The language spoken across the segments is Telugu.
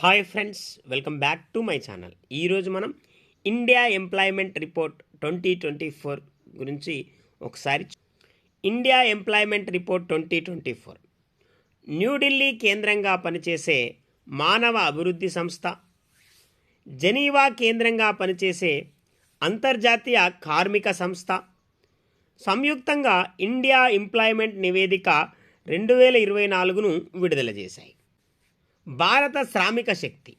Hi friends welcome back to my channel ఈరోజు మనం India employment report twenty twenty four గురించి ఒకసారి India employment report twenty twenty four New Delhi కేంద్రంగా పనిచేసే మానవ అభివృద్ధి సంస్థ జెనీవా కేంద్రంగా పనిచేసే అంతర్జాతీయ కార్మిక సంస్థ సంయుక్తంగా ఇండియా ఎంప్లాయ్మెంట్ నివేదిక రెండు వేల ఇరవై నాలుగును విడుదల చేశాయి. భారత శ్రామిక శక్తి.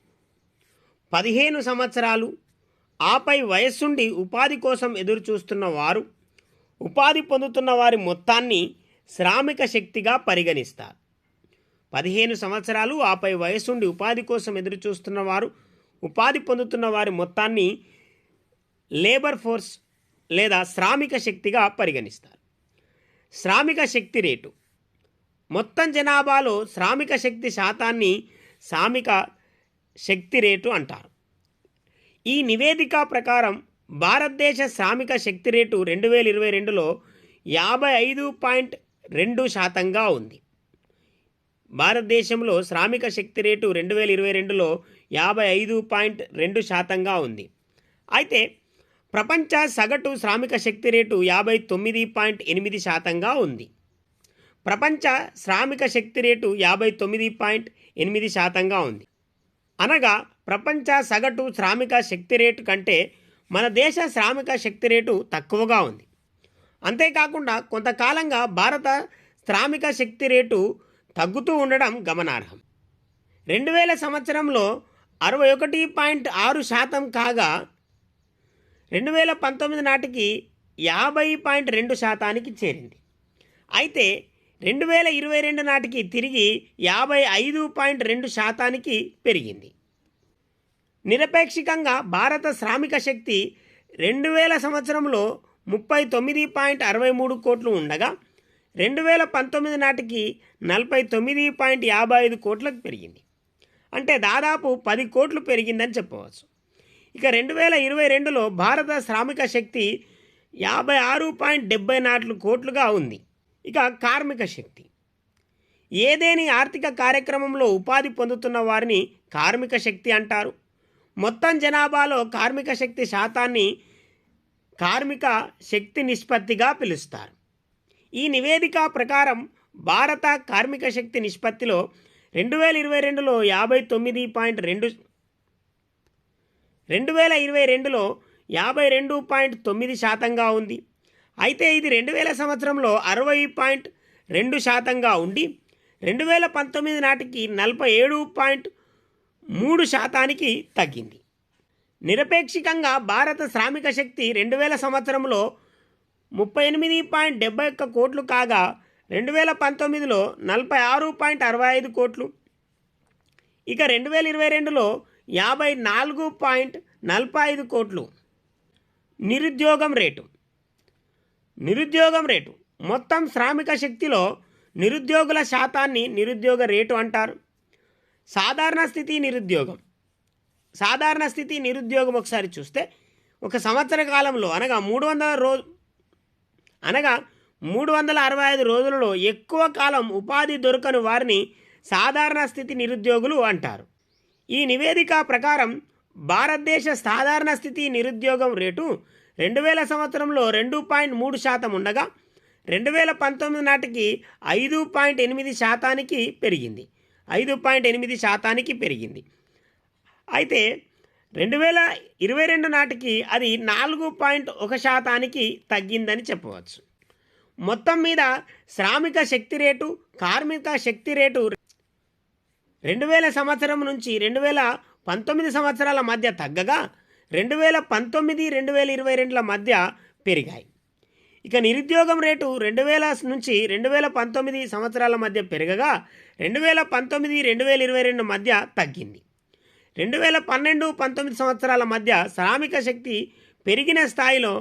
పదిహేను సంవత్సరాలు ఆపై వయస్సుండి ఉపాధి కోసం ఎదురుచూస్తున్న వారు ఉపాధి పొందుతున్న వారి మొత్తాన్ని శ్రామిక శక్తిగా పరిగణిస్తారు. పదిహేను సంవత్సరాలు ఆపై వయస్సుండి ఉపాధి కోసం ఎదురుచూస్తున్న వారు ఉపాధి పొందుతున్న వారి మొత్తాన్ని లేబర్ ఫోర్స్ లేదా శ్రామిక శక్తిగా పరిగణిస్తారు. శ్రామిక శక్తి రేటు. మొత్తం జనాభాలో శ్రామిక శక్తి శాతాన్ని శ్రామిక శక్తి రేటు అంటారు. ఈ నివేదిక ప్రకారం భారతదేశ శ్రామిక శక్తి రేటు రెండు వేల ఇరవై రెండులో యాభై ఐదు పాయింట్ రెండు శాతంగా ఉంది. భారతదేశంలో శ్రామిక శక్తి రేటు రెండు వేల ఇరవై రెండులో యాభై ఐదు పాయింట్ రెండు శాతంగా ఉంది. అయితే ప్రపంచ సగటు శ్రామిక శక్తి రేటు యాభై తొమ్మిది పాయింట్ ఎనిమిది శాతంగా ఉంది. ప్రపంచ శ్రామిక శక్తి రేటు యాభై తొమ్మిది పాయింట్ ఎనిమిది శాతంగా ఉంది. అనగా ప్రపంచ సగటు శ్రామిక శక్తి రేటు కంటే మన దేశ శ్రామిక శక్తి రేటు తక్కువగా ఉంది. అంతేకాకుండా కొంతకాలంగా భారత శ్రామిక శక్తి రేటు తగ్గుతూ ఉండడం గమనార్హం. రెండు వేల సంవత్సరంలో అరవై ఒకటి పాయింట్ ఆరు శాతం కాగా రెండు వేల పంతొమ్మిది నాటికి యాభై పాయింట్ రెండు శాతానికి చేరింది. అయితే రెండు వేల ఇరవై రెండు నాటికి తిరిగి యాభై ఐదు పాయింట్ రెండు శాతానికి పెరిగింది. నిరపేక్షికంగా భారత శ్రామిక శక్తి రెండు వేల సంవత్సరంలో ముప్పై తొమ్మిది పాయింట్ అరవై మూడు కోట్లు ఉండగా రెండు వేల పంతొమ్మిది నాటికి నలభై తొమ్మిది పాయింట్ యాభై ఐదు కోట్లకు పెరిగింది. అంటే దాదాపు పది కోట్లు పెరిగిందని చెప్పవచ్చు. ఇక రెండు వేల ఇరవై రెండులో భారత శ్రామిక శక్తి యాభై ఆరు పాయింట్ డెబ్బై నాలుగు కోట్లుగా ఉంది. ఇక కార్మిక శక్తి. ఏదేని ఆర్థిక కార్యక్రమంలో ఉపాధి పొందుతున్న వారిని కార్మిక శక్తి అంటారు. మొత్తం జనాభాలో కార్మిక శక్తి శాతాన్ని కార్మిక శక్తి నిష్పత్తిగా పిలుస్తారు. ఈ నివేదిక ప్రకారం భారత కార్మిక శక్తి నిష్పత్తిలో రెండు వేల ఇరవై రెండులో యాభై తొమ్మిది పాయింట్ రెండు రెండు వేల ఇరవై రెండులో యాభై రెండు పాయింట్ తొమ్మిది శాతంగా ఉంది. అయితే ఇది రెండు వేల సంవత్సరంలో అరవై పాయింట్ రెండు శాతంగా ఉండి రెండు వేల పంతొమ్మిది నాటికి నలభై ఏడు పాయింట్ మూడు శాతానికి తగ్గింది. నిరపేక్షికంగా భారత శ్రామిక శక్తి రెండు వేల సంవత్సరంలో ముప్పై ఎనిమిది పాయింట్ డెబ్బై ఒక్క కోట్లు కాగా రెండు వేల పంతొమ్మిదిలో నలభై ఆరు పాయింట్ అరవై ఐదు కోట్లు. ఇక రెండు వేల ఇరవై రెండులో యాభై నాలుగు పాయింట్ నలభై ఐదు కోట్లు. నిరుద్యోగం రేటు. నిరుద్యోగం రేటు. మొత్తం శ్రామిక శక్తిలో నిరుద్యోగుల శాతాన్ని నిరుద్యోగ రేటు అంటారు. సాధారణ స్థితి నిరుద్యోగం. సాధారణ స్థితి నిరుద్యోగం ఒకసారి చూస్తే ఒక సంవత్సర కాలంలో అనగా మూడు వందల రోజు అనగా మూడు వందల అరవై ఐదు రోజులలో ఎక్కువ కాలం ఉపాధి దొరకని వారిని సాధారణ స్థితి నిరుద్యోగులు అంటారు. ఈ నివేదిక ప్రకారం భారతదేశ సాధారణ స్థితి నిరుద్యోగం రేటు రెండు వేల సంవత్సరంలో రెండు పాయింట్ మూడు శాతం ఉండగా రెండు వేల పంతొమ్మిది నాటికి ఐదు పాయింట్ ఎనిమిది శాతానికి పెరిగింది. ఐదు పాయింట్ ఎనిమిది శాతానికి పెరిగింది. అయితే రెండు వేల ఇరవై రెండు నాటికి అది నాలుగు పాయింట్ ఒక శాతానికి తగ్గిందని చెప్పవచ్చు. మొత్తం మీద శ్రామిక శక్తి రేటు కార్మిక శక్తి రేటు రెండు వేల సంవత్సరం నుంచి రెండు వేల పంతొమ్మిది సంవత్సరాల మధ్య తగ్గగా రెండు వేల పంతొమ్మిది రెండు వేల ఇరవై రెండుల మధ్య పెరిగాయి. ఇక నిరుద్యోగం రేటు రెండు వేల నుంచి రెండు వేల పంతొమ్మిది సంవత్సరాల మధ్య పెరగగా రెండు వేల పంతొమ్మిది రెండు వేల ఇరవై రెండు మధ్య తగ్గింది. రెండు వేల పన్నెండు పంతొమ్మిది సంవత్సరాల మధ్య శ్రామిక శక్తి పెరిగిన స్థాయిలో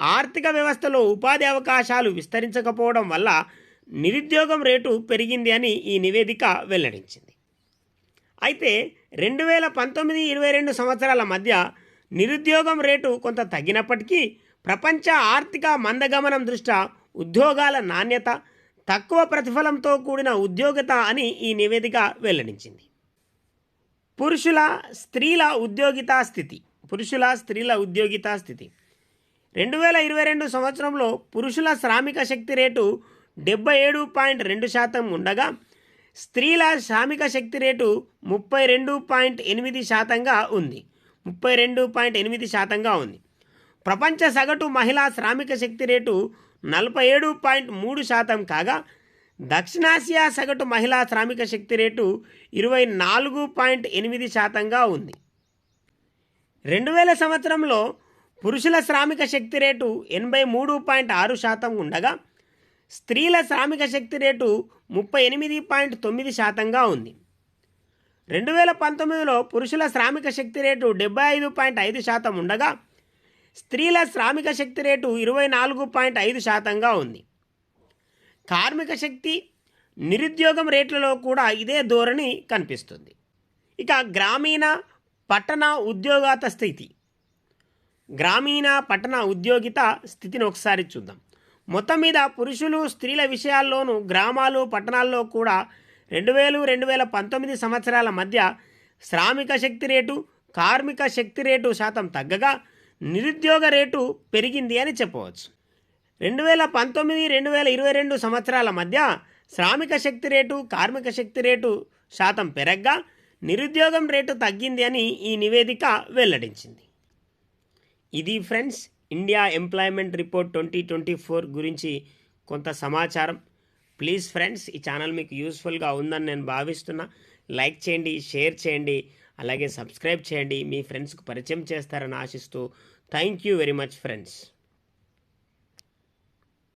ఆర్థిక వ్యవస్థలో ఉపాధి అవకాశాలు విస్తరించకపోవడం వల్ల నిరుద్యోగం రేటు పెరిగింది అని ఈ నివేదిక వెల్లడించింది. అయితే రెండు వేల పంతొమ్మిది ఇరవై రెండు సంవత్సరాల మధ్య నిరుద్యోగం రేటు కొంత తగ్గినప్పటికీ ప్రపంచ ఆర్థిక మందగమనం దృష్ట్యా ఉద్యోగాల నాణ్యత తక్కువ ప్రతిఫలంతో కూడిన ఉద్యోగత అని ఈ నివేదిక వెల్లడించింది. పురుషుల స్త్రీల ఉద్యోగితా స్థితి. పురుషుల స్త్రీల ఉద్యోగితా స్థితి. రెండు వేల ఇరవై రెండు సంవత్సరంలో పురుషుల శ్రామిక శక్తి రేటు డెబ్బై ఏడు పాయింట్ రెండు శాతం ఉండగా స్త్రీల శ్రామిక శక్తి రేటు ముప్పై రెండు పాయింట్ ఎనిమిది శాతంగా ఉంది. ముప్పై రెండు పాయింట్ ఎనిమిది శాతంగా ఉంది. ప్రపంచ సగటు మహిళా శ్రామిక శక్తి రేటు నలభై ఏడు పాయింట్ మూడు శాతం కాగా దక్షిణాసియా సగటు మహిళా శ్రామిక శక్తి రేటు ఇరవై నాలుగు పాయింట్ ఎనిమిది శాతంగా ఉంది. రెండు వేల సంవత్సరంలో పురుషుల శ్రామిక శక్తి రేటు ఎనభై మూడు పాయింట్ ఆరు శాతం ఉండగా స్త్రీల శ్రామిక శక్తి రేటు ముప్పై ఎనిమిది పాయింట్ తొమ్మిది శాతంగా ఉంది. రెండు వేల పంతొమ్మిదిలో పురుషుల శ్రామిక శక్తి రేటు డెబ్బై ఐదు పాయింట్ ఐదు శాతం ఉండగా స్త్రీల శ్రామిక శక్తి రేటు ఇరవై నాలుగు పాయింట్ ఐదు శాతంగా ఉంది. కార్మిక శక్తి నిరుద్యోగం రేట్లలో కూడా ఇదే ధోరణి కనిపిస్తుంది. ఇక గ్రామీణ పట్టణ ఉద్యోగాత స్థితి. గ్రామీణ పట్టణ ఉద్యోగిత స్థితిని ఒకసారి చూద్దాం. మొత్తం మీద పురుషులు స్త్రీల విషయాల్లోనూ గ్రామాలు పట్టణాల్లో కూడా రెండు వేలు రెండు వేల పంతొమ్మిది సంవత్సరాల మధ్య శ్రామిక శక్తి రేటు కార్మిక శక్తి రేటు శాతం తగ్గగా నిరుద్యోగ రేటు పెరిగింది అని చెప్పవచ్చు. రెండు వేల పంతొమ్మిది రెండు వేల ఇరవై రెండు సంవత్సరాల మధ్య శ్రామిక శక్తి రేటు కార్మిక శక్తి రేటు శాతం పెరగ్గా నిరుద్యోగం రేటు తగ్గింది అని ఈ నివేదిక వెల్లడించింది. ఇది friends India employment report twenty twenty four గురించి కొంత సమాచారం. ప్లీజ్ ఫ్రెండ్స్ ఈ ఛానల్ మీకు యూస్ఫుల్గా ఉందని నేను భావిస్తున్నా. లైక్ చేయండి షేర్ చేయండి అలాగే సబ్స్క్రైబ్ చేయండి. మీ ఫ్రెండ్స్కు పరిచయం చేస్తారని ఆశిస్తూ. Thank you very much friends.